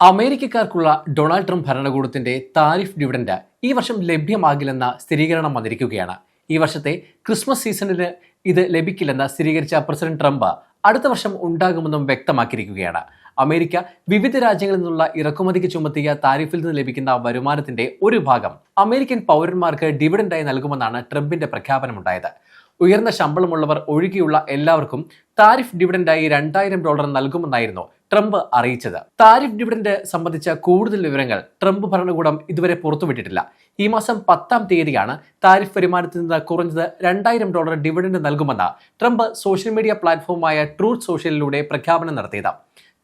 അമേരിക്കക്കാർക്കുള്ള Donald Trump ഭരണകൂടത്തിന്റെ tariff dividend ഈ വർഷം ലഭ്യമാകില്ലെന്ന സ്ഥിരീകരണം വന്നിരിക്കുകയാണ്. ഈ വർഷത്തെ ക്രിസ്മസ് സീസണിന് ഇത് ലഭിക്കില്ലെന്ന് സ്ഥിരീകരിച്ച പ്രസിഡന്റ് ട്രംപ് അടുത്ത വർഷം ഉണ്ടാകുമെന്നും വ്യക്തമാക്കിയിരിക്കുകയാണ്. അമേരിക്ക വിവിധ രാജ്യങ്ങളിൽ നിന്നുള്ള ഇറക്കുമതിക്ക് ചുമത്തിയ താരിഫിൽ നിന്ന് ലഭിക്കുന്ന വരുമാനത്തിന്റെ ഒരു ഭാഗം അമേരിക്കൻ പൗരന്മാർക്ക് ഡിവിഡന്റായി നൽകുമെന്നാണ് ട്രംപിന്റെ പ്രഖ്യാപനമുണ്ടായത്. ഉയർന്ന ശമ്പളമുള്ളവർ ഒഴികെയുള്ള എല്ലാവർക്കും താരിഫ് ഡിവിഡന്റായി രണ്ടായിരം ഡോളർ നൽകുമെന്നായിരുന്നു ട്രംപ് അറിയിച്ചത്. താരിഫ് ഡിവിഡന്റ് സംബന്ധിച്ച കൂടുതൽ വിവരങ്ങൾ ട്രംപ് ഭരണകൂടം ഇതുവരെ പുറത്തുവിട്ടിട്ടില്ല. ഈ മാസം പത്താം തീയതിയാണ് താരിഫ് വരുമാനത്തിൽ നിന്ന് കുറഞ്ഞത് രണ്ടായിരം ഡോളർ ഡിവിഡന്റ് നൽകുമെന്ന് ട്രംപ് സോഷ്യൽ മീഡിയ പ്ലാറ്റ്ഫോമായ ട്രൂത്ത് സോഷ്യലിലൂടെ പ്രഖ്യാപനം നടത്തിയത്.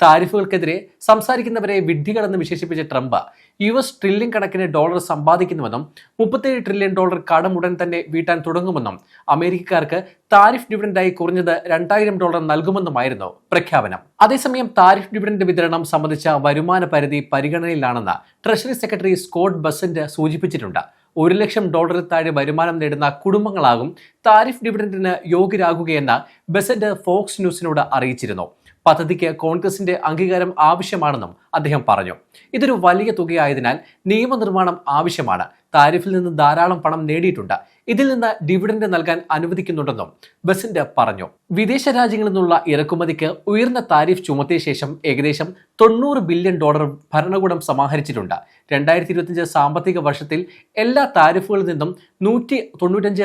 താരിഫുകൾക്കെതിരെ സംസാരിക്കുന്നവരെ വിഡ്ഢികളെന്ന് വിശേഷിപ്പിച്ച ട്രംപ് യു എസ് ട്രില്യൺ കണക്കിന് ഡോളർ സമ്പാദിക്കുന്നുവെന്നും മുപ്പത്തേഴ് ട്രില്യൺ ഡോളർ കടം ഉടൻ തന്നെ വീട്ടാൻ തുടങ്ങുമെന്നും അമേരിക്കക്കാർക്ക് താരിഫ് ഡിവിഡൻഡായി കുറഞ്ഞത് രണ്ടായിരം ഡോളർ നൽകുമെന്നുമായിരുന്നു പ്രഖ്യാപനം. അതേസമയം താരിഫ് ഡിവിഡന്റ് വിതരണം സംബന്ധിച്ച വരുമാന പരിധി പരിഗണനയിലാണെന്ന് ട്രഷറി സെക്രട്ടറി സ്കോട്ട് ബസന്റ് സൂചിപ്പിച്ചിട്ടുണ്ട്. ഒരു ലക്ഷം ഡോളറിൽ താഴെ വരുമാനം നേടുന്ന കുടുംബങ്ങളാകും താരിഫ് ഡിവിഡന്റിന് യോഗ്യരാകുകയെന്ന് ബസന്റ് ഫോക്സ് ന്യൂസിനോട് അറിയിച്ചിരുന്നു. പദ്ധതിക്ക് കോൺഗ്രസിന്റെ അംഗീകാരം ആവശ്യമാണെന്നും അദ്ദേഹം പറഞ്ഞു. ഇതൊരു വലിയ തുകയായതിനാൽ നിയമനിർമ്മാണം ആവശ്യമാണ്. താരിഫിൽ നിന്ന് ധാരാളം പണം നേടിയിട്ടുണ്ട്. ഇതിൽ നിന്ന് ഡിവിഡന്റ് നൽകാൻ അനുവദിക്കുന്നുണ്ടെന്നും ബസിന്റ് പറഞ്ഞു. വിദേശ രാജ്യങ്ങളിൽ നിന്നുള്ള ഇറക്കുമതിക്ക് ഉയർന്ന താരിഫ് ചുമത്തിയ ശേഷം ഏകദേശം തൊണ്ണൂറ് ബില്യൺ ഡോളർ ഭരണകൂടം സമാഹരിച്ചിട്ടുണ്ട്. രണ്ടായിരത്തി ഇരുപത്തിയഞ്ച് സാമ്പത്തിക വർഷത്തിൽ എല്ലാ താരിഫുകളിൽ നിന്നും നൂറ്റി തൊണ്ണൂറ്റഞ്ച്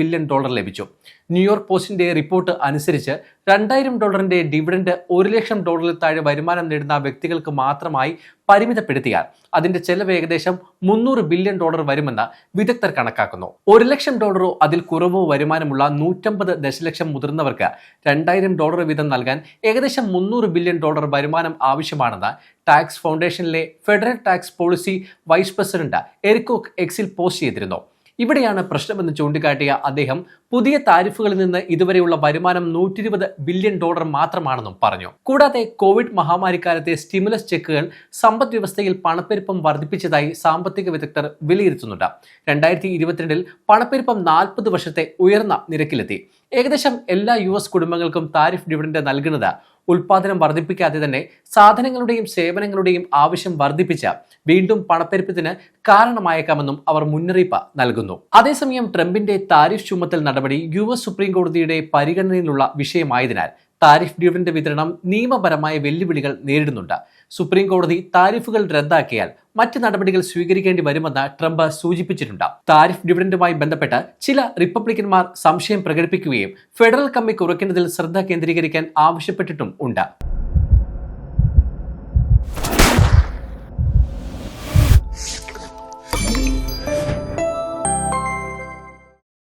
ബില്യൺ ഡോളർ ലഭിച്ചു. ന്യൂയോർക്ക് പോസ്റ്റിന്റെ റിപ്പോർട്ട് അനുസരിച്ച് രണ്ടായിരം ഡോളറിന്റെ ഡിവിഡന്റ് ഒരു ലക്ഷം ഡോളറിൽ താഴെ വരുമാനം നേടുന്ന വ്യക്തികൾക്ക് മാത്രമായി പരിമിതപ്പെടുത്തിയാൽ അതിന്റെ ചെലവ് ഏകദേശം മുന്നൂറ് ബില്യൺ ഡോളർ വരുമെന്ന് വിദഗ്ധർ കണക്കാക്കുന്നു. ഒരു ലക്ഷം ഡോളറോ അതിൽ കുറവോ വരുമാനമുള്ള നൂറ്റമ്പത് ദശലക്ഷം മുതിർന്നവർക്ക് രണ്ടായിരം ഡോളർ വീതം നൽകാൻ ഏകദേശം മുന്നൂറ് ബില്യൺ ഡോളർ വരുമാനം ആവശ്യമാണെന്ന് tax ഫൗണ്ടേഷനിലെ federal tax policy vice president എറിക്കോക്ക് എക്സിൽ പോസ്റ്റ് ചെയ്തിരുന്നു. ഇവിടെയാണ് പ്രശ്നമെന്ന് ചൂണ്ടിക്കാട്ടിയ അദ്ദേഹം. പുതിയ താരിഫുകളിൽ നിന്ന് ഇതുവരെയുള്ള വരുമാനം നൂറ്റി ഇരുപത് ബില്യൺ ഡോളർ മാത്രമാണെന്നും പറഞ്ഞു. കൂടാതെ കോവിഡ് മഹാമാരിക്കാലത്തെ സ്റ്റിമുലസ് ചെക്കുകൾ സമ്പദ് വ്യവസ്ഥയിൽ പണപ്പെരുപ്പം വർദ്ധിപ്പിച്ചതായി സാമ്പത്തിക വിദഗ്ധർ വിലയിരുത്തുന്നുണ്ട്. രണ്ടായിരത്തി ഇരുപത്തിരണ്ടിൽ പണപ്പെരുപ്പം നാൽപ്പത് വർഷത്തെ ഉയർന്ന നിരക്കിലെത്തി. ഏകദേശം എല്ലാ യു എസ് കുടുംബങ്ങൾക്കും താരിഫ് ഡിവിഡന്റ് നൽകുന്നത് ഉൽപാദനം വർദ്ധിപ്പിക്കാതെ തന്നെ സാധനങ്ങളുടെയും സേവനങ്ങളുടെയും ആവശ്യം വർദ്ധിപ്പിച്ച വീണ്ടും പണപ്പെരുപ്പത്തിന് കാരണമായേക്കാമെന്നും അവർ മുന്നറിയിപ്പ് നൽകുന്നു. അതേസമയം ട്രംപിന്റെ താരിഫ് ചുമത്തൽ നടപടി യു എസ് സുപ്രീം കോടതിയുടെ പരിഗണനയിലുള്ള വിഷയമായതിനാൽ താരിഫ് ഡ്യൂവിന്റെ വിതരണം നിയമപരമായ വെല്ലുവിളികൾ നേരിടുന്നുണ്ട്. സുപ്രീം കോടതി താരിഫുകൾ റദ്ദാക്കിയാൽ മറ്റ് നടപടികൾ സ്വീകരിക്കേണ്ടി വരുമെന്ന് ട്രംപ് സൂചിപ്പിച്ചിട്ടുണ്ട്. താരിഫ് ഡിവിഡന്റുമായി ബന്ധപ്പെട്ട് ചില റിപ്പബ്ലിക്കന്മാർ സംശയം പ്രകടിപ്പിക്കുകയും ഫെഡറൽ കമ്മി കുറയ്ക്കുന്നതിൽ ശ്രദ്ധ കേന്ദ്രീകരിക്കാൻ ആവശ്യപ്പെട്ടിട്ടും ഉണ്ട്.